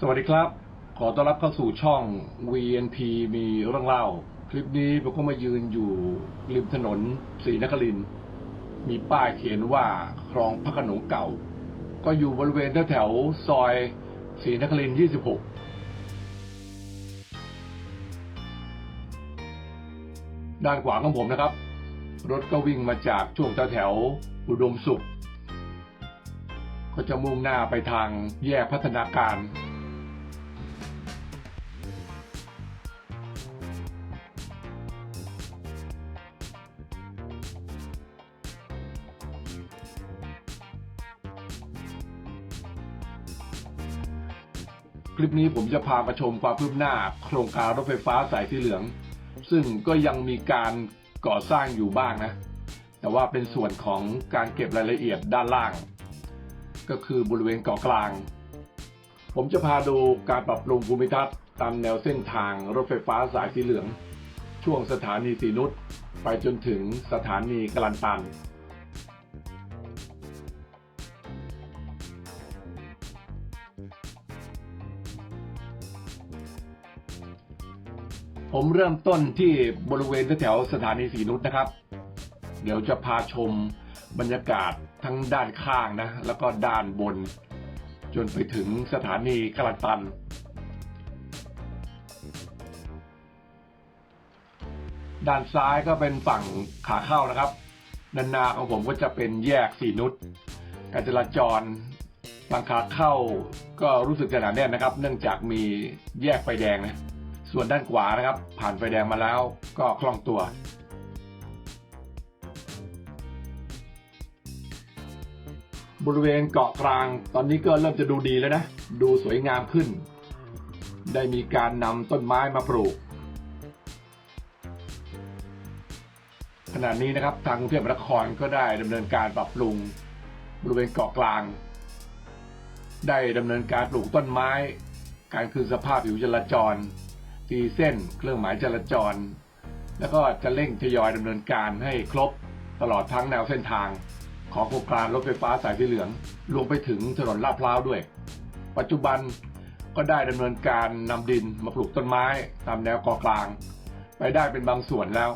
สวัสดีครับ ขอต้อนรับเข้าสู่ช่อง VNP มีเรื่องเล่า คลิปนี้ผมก็มายืนอยู่ริมถนนศรีนคริน มีป้ายเขียนว่าคลองพระขนงเก่า ก็อยู่บริเวณแถวซอยศรีนคริน 26 ด้านขวาของผมนะครับ รถก็วิ่งมาจากช่วงแถวอุดมสุข ก็จะมุ่งหน้าไปทางแยกพัฒนาการ คลิปนี้ผมจะพามาชมความคืบหน้า โครงการรถไฟฟ้าสายสีเหลือง ซึ่งก็ยังมีการก่อสร้างอยู่บ้างนะ แต่ว่าเป็นส่วนของการเก็บรายละเอียดด้านล่าง ก็คือบริเวณเกาะกลาง ผมจะพาดูการปรับปรุงภูมิทัศน์ตามแนวเส้นทางรถไฟฟ้าสายสีเหลือง ช่วงสถานีสีนุชไปจนถึงสถานีกลันตัน ผมเริ่มต้นที่บริเวณแถวสถานีสีนุชนะครับ เดี๋ยวจะพาชมบรรยากาศทั้งด้านข้างนะ แล้วก็ด้านบน จนไปถึงสถานีกลันตัน ด้านซ้ายก็เป็นฝั่งขาเข้านะครับด้านหน้าของผมก็จะเป็นแยกสีนุชการจราจรฝั่งขาเข้าก็รู้สึกจะหนาแน่นนะครับ เนื่องจากมีแยกไฟแดงนะ ส่วนด้านขวานะครับ ผ่านไฟแดงมาแล้วก็คล่องตัว บริเวณเกาะกลางตอนนี้ก็เริ่มจะดูดีแล้วนะ ดูสวยงามขึ้น ได้มีการนำต้นไม้มาปลูกขณะนี้นะครับทางกรุงเทพมหานครก็ได้ดำเนินการปรับปรุงบริเวณเกาะกลาง ได้ดำเนินการปลูกต้นไม้ การคืนสภาพผิวจราจร ตีเส้น เครื่องหมายจราจร แล้วก็จะเร่งทยอยดำเนินการให้ครบตลอดทั้งแนวเส้นทาง ของโครงการรถไฟฟ้าสายสีเหลืองรวมไปถึงถนนลาดพร้าวด้วย ปัจจุบันก็ได้ดำเนินการนำดินมาปลูกต้นไม้ตามแนวกอกลาง ไปได้เป็นบางส่วนแล้ว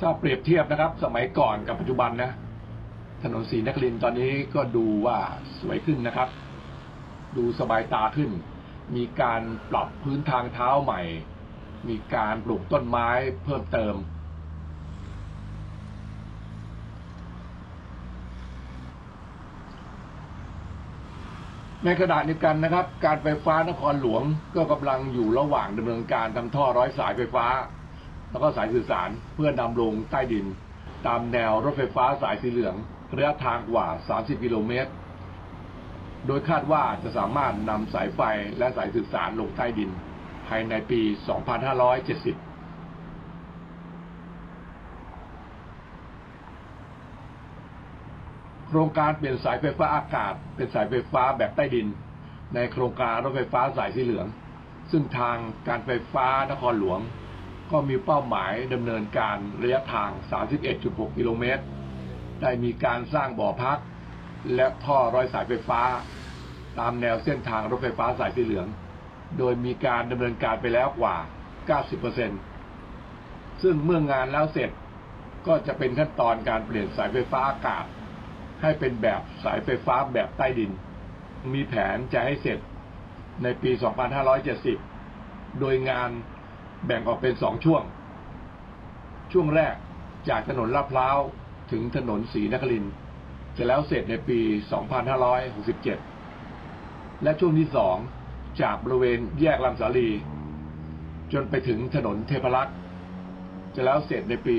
ถ้าเปรียบเทียบนะครับ สมัยก่อนกับปัจจุบันนะ ถนนศรีนครินตอนนี้ก็ดูว่าสวยขึ้นนะครับ ดูสบายตาขึ้น มีการปรับพื้นทางเท้าใหม่ มีการปลูกต้นไม้เพิ่มเติม ในขณะเดียวกันนะครับ การไฟฟ้านครหลวงก็กำลังอยู่ระหว่างดำเนินการทำท่อร้อยสายไฟฟ้า แล้วก็สายสื่อสารเพื่อนำลงใต้ดิน ตามแนวรถไฟฟ้าสายสีเหลืองระยะทางกว่า 30 กิโลเมตร โดยคาดว่าจะสามารถนำสายไฟและสายสื่อสารลงใต้ดิน ภายในปี 2570โครงการเปลี่ยนสายไฟฟ้าอากาศ เป็นสายไฟฟ้าแบบใต้ดิน ในโครงการรถไฟฟ้าสายสีเหลือง ซึ่งทางการไฟฟ้านครหลวง ก็มีเป้าหมายดำเนินการระยะทาง 31.6 กิโลเมตร ได้มีการสร้างบ่อพัก และท่อร้อยสายไฟฟ้า ตามแนวเส้นทางรถไฟฟ้าสายสีเหลือง โดยมีการดำเนินการไปแล้วกว่า 90%ซึ่งเมื่องานแล้วเสร็จก็จะเป็นขั้นตอนการเปลี่ยนสายไฟฟ้าอากาศ ให้เป็นแบบสายไฟฟ้าแบบใต้ดิน มีแผนจะให้เสร็จในปี 2570 โดยงาน แบ่งออกเป็นสองช่วง ช่วงแรกจากถนนลาดพร้าวถึงถนนศรีนครินทร์จะแล้วเสร็จในปี 2567 และช่วงที่สองจากบริเวณแยกลำสาลี จนไปถึงถนนเทพรักษ์จะแล้วเสร็จในปี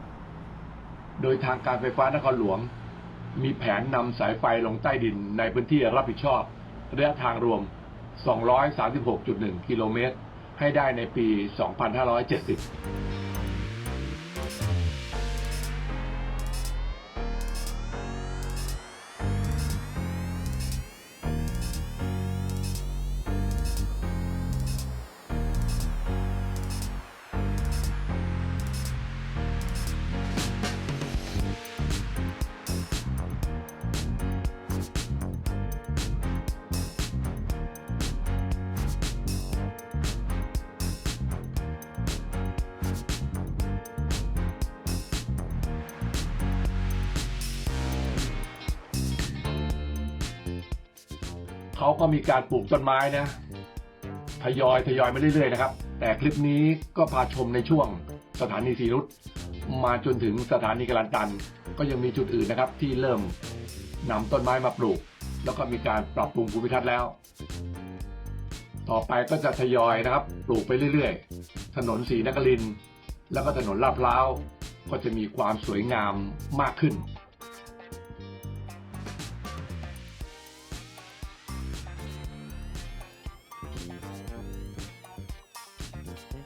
2570 โดยทางการไฟฟ้านครหลวง มีแผนนำสายไฟลงใต้ดินในพื้นที่รับผิดชอบระยะทางรวม 236.1 กิโลเมตร ให้ได้ในปี 2570 เขาก็มีการปลูกต้นไม้นะทยอยทยอยมาเรื่อยๆนะครับ แต่คลิปนี้ก็พาชมในช่วงสถานีสีนุชมาจนถึงสถานีกลันตัน ก็ยังมีจุดอื่นนะครับ ที่เริ่มนำต้นไม้มาปลูก แล้วก็มีการปรับปรุงภูมิทัศน์แล้ว ต่อไปก็จะทยอยนะครับ ปลูกไปเรื่อยๆ ถนนสีนครินแล้วก็ถนนลาดพร้าวก็จะมีความสวยงามมากขึ้น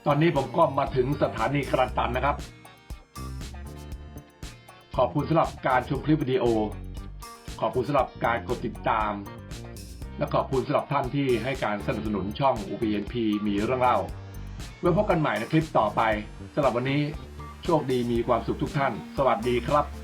ตอนนี้ผมก็มาถึงสถานีกรันตันนะครับ ขอบคุณสำหรับการชมคลิปวิดีโอ ขอบคุณสำหรับการกดติดตาม และขอบคุณสำหรับท่านที่ให้การสนับสนุนช่อง UPNP มีเรื่องเล่าไว้พบกันใหม่ในคลิปต่อไปสำหรับวันนี้โชคดีมีความสุขทุกท่าน สวัสดีครับ